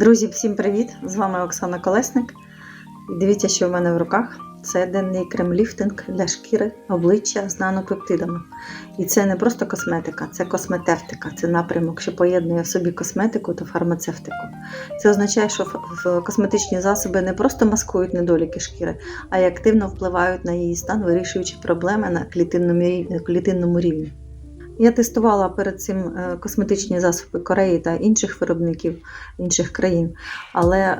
Друзі, всім привіт! З вами Оксана Колесник. Дивіться, що в мене в руках. Це денний крем-ліфтинг для шкіри, обличчя з нанопептидами. І це не просто косметика, це косметевтика. Це напрямок, що поєднує в собі косметику та фармацевтику. Це означає, що косметичні засоби не просто маскують недоліки шкіри, а й активно впливають на її стан, вирішуючи проблеми на клітинному рівні. Я тестувала перед цим е, косметичні засоби Кореї та інших виробників інших країн, але е,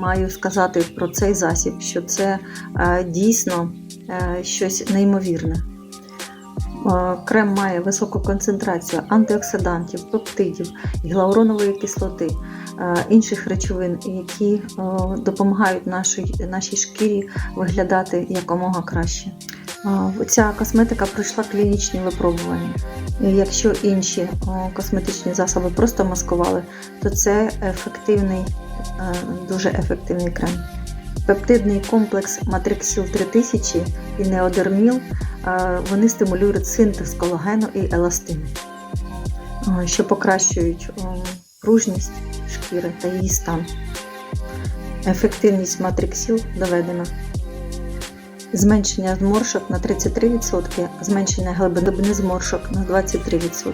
маю сказати про цей засіб, що це е, дійсно е, щось неймовірне. Е, Крем має високу концентрацію антиоксидантів, пептидів, гіалуронової кислоти, е, інших речовин, які допомагають нашій, нашій шкірі виглядати якомога краще. Е, Ця косметика пройшла клінічні випробування. Якщо інші косметичні засоби просто маскували, то це ефективний, е, дуже ефективний крем. Пептидний комплекс Матриксіл 3000 і Неодерміл е, вони стимулюють синтез колагену і еластину, е, що покращують пружність шкіри та її стан. Ефективність Матриксіл доведена. Зменшення зморшок на 33%, а зменшення глибини зморшок на 23%.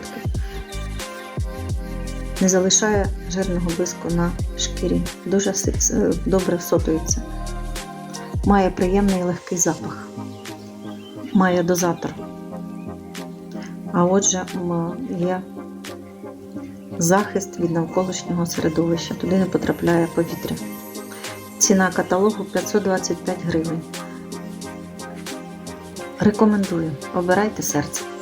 Не залишає жирного блиску на шкірі. Дуже добре всотується. Має приємний легкий запах. Має дозатор. А отже, є захист від навколишнього середовища. Туди не потрапляє повітря. Ціна каталогу 525 гривень. Рекомендую. Обирайте серце.